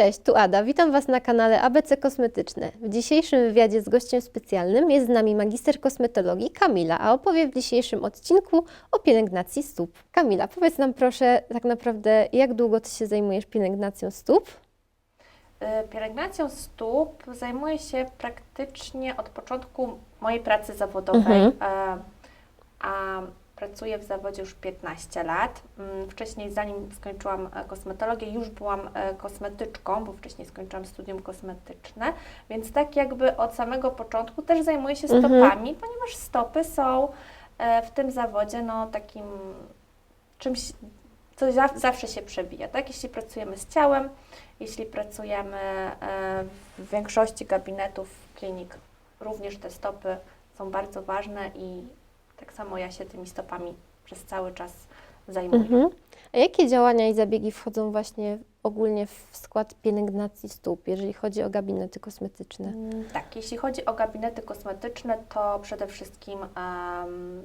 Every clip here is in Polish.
Cześć, tu Ada. Witam Was na kanale ABC Kosmetyczne. W dzisiejszym wywiadzie z gościem specjalnym jest z nami magister kosmetologii Kamila, a opowie w dzisiejszym odcinku o pielęgnacji stóp. Kamila, powiedz nam proszę tak naprawdę, jak długo Ty się zajmujesz pielęgnacją stóp? Y, Pielęgnacją stóp zajmuję się praktycznie od początku mojej pracy zawodowej, Mhm. a, a pracuję w zawodzie już 15 lat. Mm, Wcześniej, zanim skończyłam e, kosmetologię, już byłam e, kosmetyczką, bo wcześniej skończyłam studium kosmetyczne, więc tak jakby od samego początku też zajmuję się Mhm. stopami, ponieważ stopy są e, w tym zawodzie no, takim czymś, co za- zawsze się przebija, tak? Jeśli pracujemy z ciałem, jeśli pracujemy w większości gabinetów klinik, również te stopy są bardzo ważne i tak samo ja się tymi stopami przez cały czas zajmuję. Mhm. A jakie działania i zabiegi wchodzą właśnie ogólnie w skład pielęgnacji stóp, jeżeli chodzi o gabinety kosmetyczne? Mm, Tak, jeśli chodzi o gabinety kosmetyczne, to przede wszystkim um,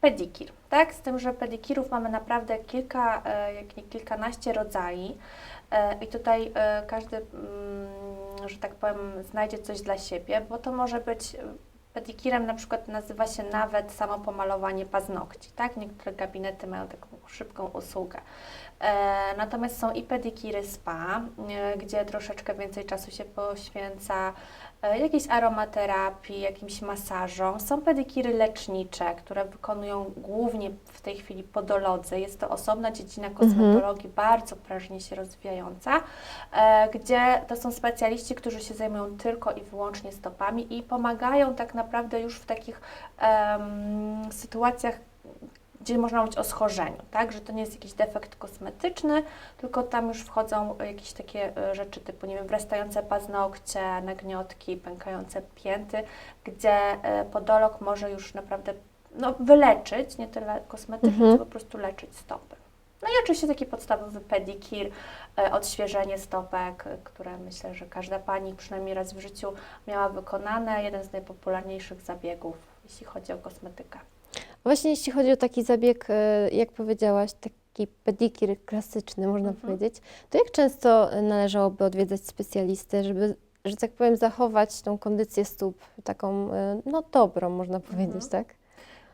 pedikir, tak? Z tym, że pedikirów mamy naprawdę kilka, e, jak nie kilkanaście rodzajów e, i tutaj e, każdy, mm, że tak powiem, znajdzie coś dla siebie, bo to może być pedikirem na przykład nazywa się nawet samo pomalowanie paznokci, tak? Niektóre gabinety mają taką szybką usługę. E, natomiast są i pedikiry spa, e, gdzie troszeczkę więcej czasu się poświęca jakiejś aromaterapii, jakimś masażom. Są pedikiry lecznicze, które wykonują głównie w tej chwili podolodzy. Jest to osobna dziedzina kosmetologii, bardzo prężnie się rozwijająca, e, gdzie to są specjaliści, którzy się zajmują tylko i wyłącznie stopami i pomagają tak naprawdę już w takich em, sytuacjach, gdzie można mówić o schorzeniu, tak? Że to nie jest jakiś defekt kosmetyczny, tylko tam już wchodzą jakieś takie e, rzeczy typu, nie wiem, wrastające paznokcie, nagniotki, pękające pięty, gdzie e, podolog może już naprawdę no, wyleczyć, nie tyle kosmetycznie, Mhm. co po prostu leczyć stopy. No i oczywiście taki podstawowy pedikir, e, odświeżenie stopek, e, które myślę, że każda pani przynajmniej raz w życiu miała wykonane. Jeden z najpopularniejszych zabiegów, jeśli chodzi o kosmetykę. Właśnie jeśli chodzi o taki zabieg, e, jak powiedziałaś, taki pedikir klasyczny, można Mhm. powiedzieć, to jak często należałoby odwiedzać specjalistę, żeby, że tak powiem, zachować tą kondycję stóp taką, e, no dobrą, można powiedzieć, Mhm. tak?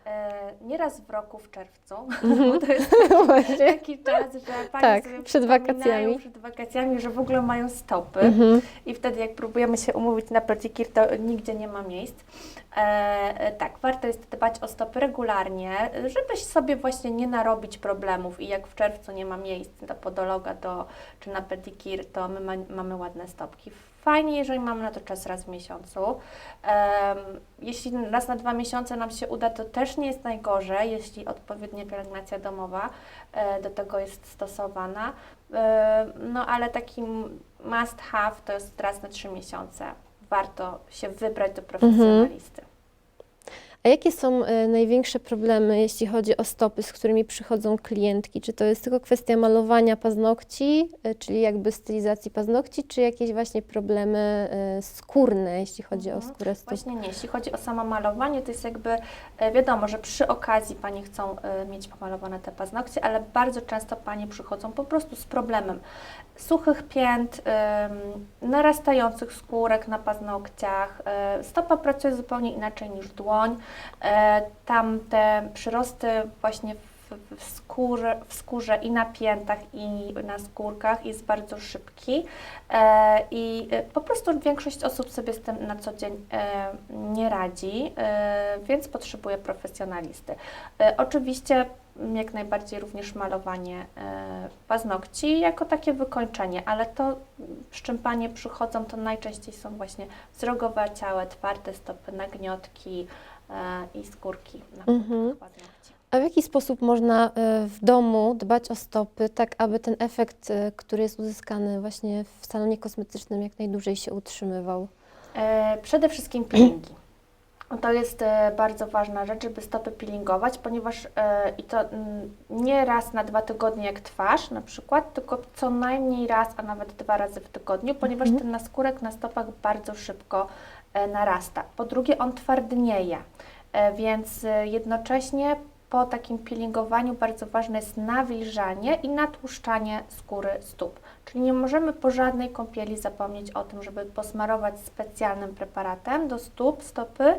E, nieraz w roku w czerwcu, Mhm. to jest Właśnie. taki czas, że pani Tak, sobie przed wakacjami. przed wakacjami, że w ogóle mają stopy Mhm. i wtedy jak próbujemy się umówić na pedikir, to nigdzie nie ma miejsc. E, e, tak, warto jest dbać o stopy regularnie, żeby sobie właśnie nie narobić problemów i jak w czerwcu nie ma miejsc do podologa do, czy na pedikir, to my ma, mamy ładne stopki. Fajnie, jeżeli mamy na to czas raz w miesiącu. Jeśli raz na dwa miesiące nam się uda, to też nie jest najgorzej, jeśli odpowiednia pielęgnacja domowa e, do tego jest stosowana. E, no ale takim must have to jest raz na trzy miesiące. Warto się wybrać do profesjonalisty. A jakie są e, największe problemy, jeśli chodzi o stopy, z którymi przychodzą klientki? Czy to jest tylko kwestia malowania paznokci, e, czyli jakby stylizacji paznokci, czy jakieś właśnie problemy e, skórne, jeśli chodzi o Mhm. skórę stóp? Właśnie nie, jeśli chodzi o samo malowanie, to jest jakby wiadomo, że przy okazji Pani chcą mieć pomalowane te paznokcie, ale bardzo często Panie przychodzą po prostu z problemem suchych pięt, narastających skórek na paznokciach. Stopa pracuje zupełnie inaczej niż dłoń. E, Tam te przyrosty właśnie w, skórze, w skórze i na piętach i na skórkach jest bardzo szybki e, i e, po prostu większość osób sobie z tym na co dzień nie radzi, więc potrzebuje profesjonalisty. Oczywiście jak najbardziej również malowanie paznokci jako takie wykończenie, ale to z czym Panie przychodzą, to najczęściej są właśnie wzrogowe ciałe, twarde stopy, nagniotki i skórki na Mhm. paznokci. A w jaki sposób można e, w domu dbać o stopy, tak aby ten efekt, e, który jest uzyskany właśnie w salonie kosmetycznym, jak najdłużej się utrzymywał? E, Przede wszystkim peelingi. To jest e, bardzo ważna rzecz, żeby stopy peelingować, ponieważ e, i to mm, nie raz na dwa tygodnie jak twarz na przykład, tylko co najmniej raz, a nawet dwa razy w tygodniu, ponieważ Mhm. ten naskórek na stopach bardzo szybko e, narasta. Po drugie, on twardnieje, e, więc e, jednocześnie po takim peelingowaniu bardzo ważne jest nawilżanie i natłuszczanie skóry stóp. Czyli nie możemy po żadnej kąpieli zapomnieć o tym, żeby posmarować specjalnym preparatem do stóp, stopy,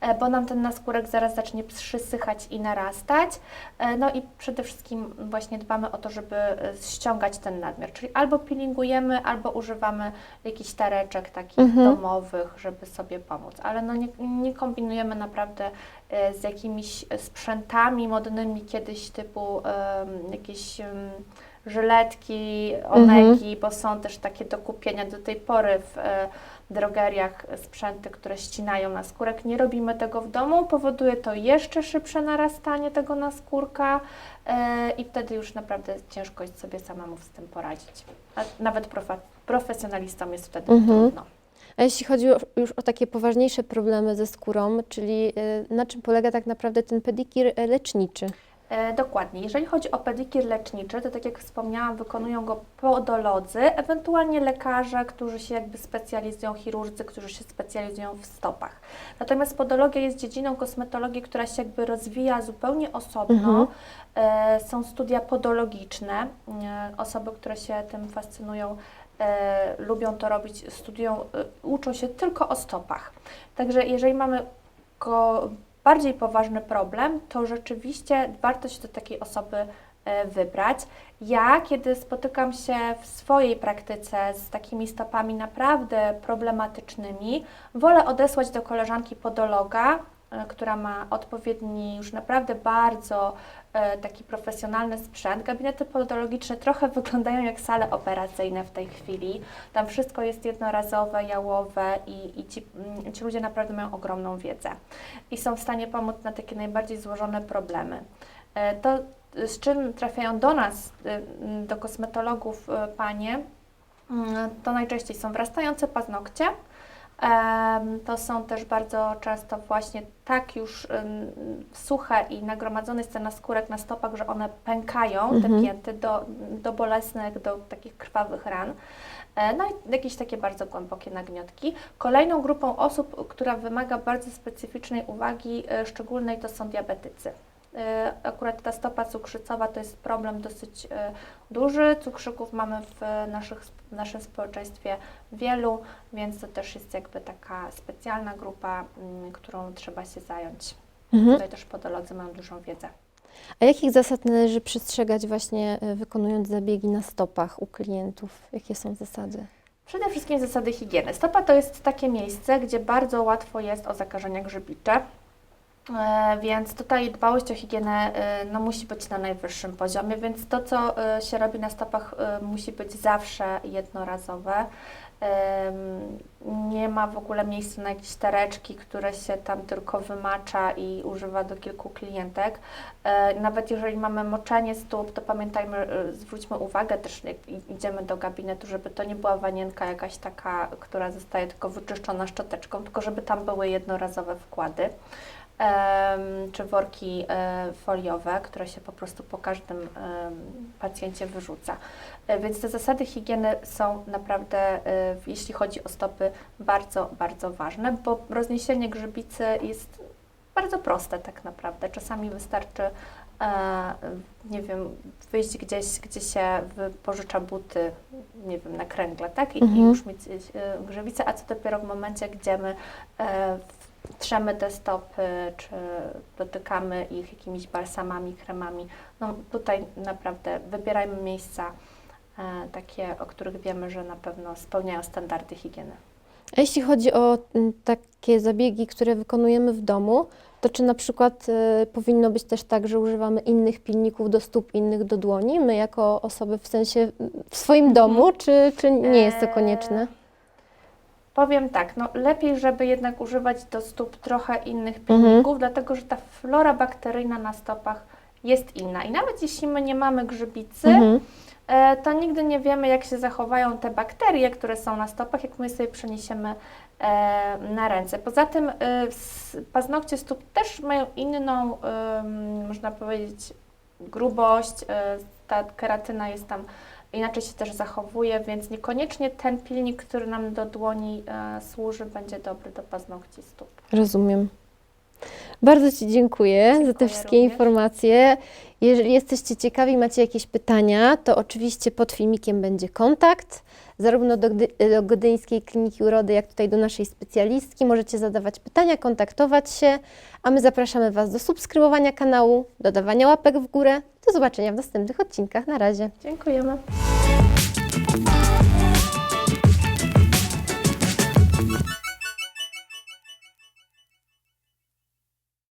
e, bo nam ten naskórek zaraz zacznie przysychać i narastać. E, No i przede wszystkim właśnie dbamy o to, żeby e, ściągać ten nadmiar, czyli albo peelingujemy, albo używamy jakichś tareczek takich Mhm. domowych, żeby sobie pomóc. Ale no nie, nie kombinujemy naprawdę z jakimiś sprzętami modnymi kiedyś typu em, jakieś em, żyletki, omegi, bo są też takie do kupienia do tej pory w e, drogeriach sprzęty, które ścinają naskórek. Nie robimy tego w domu, powoduje to jeszcze szybsze narastanie tego naskórka e, i wtedy już naprawdę ciężko jest sobie samemu z tym poradzić. A nawet profe- profesjonalistom jest wtedy Mhm. trudno. A jeśli chodzi już o takie poważniejsze problemy ze skórą, czyli y, na czym polega tak naprawdę ten pedikir y, leczniczy? E, dokładnie. Jeżeli chodzi o pedikir leczniczy, to tak jak wspomniałam, wykonują go podolodzy, ewentualnie lekarze, którzy się jakby specjalizują, chirurdzy, którzy się specjalizują w stopach. Natomiast podologia jest dziedziną kosmetologii, która się jakby rozwija zupełnie osobno. E, są studia podologiczne. E, osoby, które się tym fascynują, e, lubią to robić, studiują, e, uczą się tylko o stopach. Także jeżeli mamy bardziej poważny problem, to rzeczywiście warto się do takiej osoby e, wybrać. Ja, kiedy spotykam się w swojej praktyce z takimi stopami naprawdę problematycznymi, wolę odesłać do koleżanki podologa, e, która ma odpowiedni, już naprawdę bardzo e, taki profesjonalny sprzęt. Gabinety podologiczne trochę wyglądają jak sale operacyjne w tej chwili. Tam wszystko jest jednorazowe, jałowe i, i ci, mm, ci ludzie naprawdę mają ogromną wiedzę i są w stanie pomóc na takie najbardziej złożone problemy. E, To, z czym trafiają do nas, y, do kosmetologów y, panie, mm, to najczęściej są wrastające paznokcie. To są też bardzo często właśnie tak już suche i nagromadzone jest ten naskórek na stopach, że one pękają, te Mhm. pięty, do, do bolesnych, do takich krwawych ran. E, No i jakieś takie bardzo głębokie nagniotki. Kolejną grupą osób, która wymaga bardzo specyficznej uwagi e, szczególnej, to są diabetycy. E, Akurat ta stopa cukrzycowa to jest problem dosyć e, duży. Cukrzyków mamy w, naszych, w naszym społeczeństwie wielu, więc to też jest jakby taka specjalna grupa, mm, którą trzeba się zająć. Mhm. Tutaj też podolodzy mają dużą wiedzę. A jakich zasad należy przestrzegać właśnie wykonując zabiegi na stopach u klientów? Jakie są zasady? Przede wszystkim zasady higieny. Stopa to jest takie miejsce, gdzie bardzo łatwo jest o zakażenia grzybicze. E, Więc tutaj dbałość o higienę e, no, musi być na najwyższym poziomie, więc to, co e, się robi na stopach, musi być zawsze jednorazowe. Nie ma w ogóle miejsca na jakieś tereczki, które się tam tylko wymacza i używa do kilku klientek. Nawet jeżeli mamy moczenie stóp, to pamiętajmy, zwróćmy uwagę też, jak idziemy do gabinetu, żeby to nie była wanienka jakaś taka, która zostaje tylko wyczyszczona szczoteczką, tylko żeby tam były jednorazowe wkłady czy worki e, foliowe, które się po prostu po każdym pacjencie wyrzuca. E, Więc te zasady higieny są naprawdę, e, jeśli chodzi o stopy, bardzo, bardzo ważne, bo rozniesienie grzybicy jest bardzo proste tak naprawdę. Czasami wystarczy, nie wiem, wyjść gdzieś, gdzie się wypożycza buty, nie wiem, na kręgle, tak? I, i Mhm. już mieć grzybicę, a co dopiero w momencie, gdzie my trzemy te stopy, czy dotykamy ich jakimiś balsamami, kremami. No tutaj naprawdę wybierajmy miejsca e, takie, o których wiemy, że na pewno spełniają standardy higieny. A jeśli chodzi o mm, takie zabiegi, które wykonujemy w domu, to czy na przykład y, powinno być też tak, że używamy innych pilników do stóp, innych do dłoni, my jako osoby w sensie w swoim Mhm. domu, czy, czy nie jest to Eee, konieczne? Powiem tak, no lepiej, żeby jednak używać do stóp trochę innych pilników, dlatego że ta flora bakteryjna na stopach jest inna. I nawet jeśli my nie mamy grzybicy, Mhm. e, to nigdy nie wiemy, jak się zachowają te bakterie, które są na stopach, jak my sobie przeniesiemy e, na ręce. Poza tym e, paznokcie stóp też mają inną, można powiedzieć, grubość. E, ta keratyna jest tam inaczej się też zachowuje, więc niekoniecznie ten pilnik, który nam do dłoni e, służy, będzie dobry do paznokci stóp. Rozumiem. Bardzo Ci dziękuję, za te Dziękuję wszystkie również. informacje Jeżeli jesteście ciekawi, macie jakieś pytania, to oczywiście pod filmikiem będzie kontakt, zarówno do, Gdy- do Gdyńskiej Kliniki Urody, jak tutaj do naszej specjalistki. Możecie zadawać pytania, kontaktować się, a my zapraszamy Was do subskrybowania kanału, do dawania łapek w górę. Do zobaczenia w następnych odcinkach. Na razie. Dziękujemy.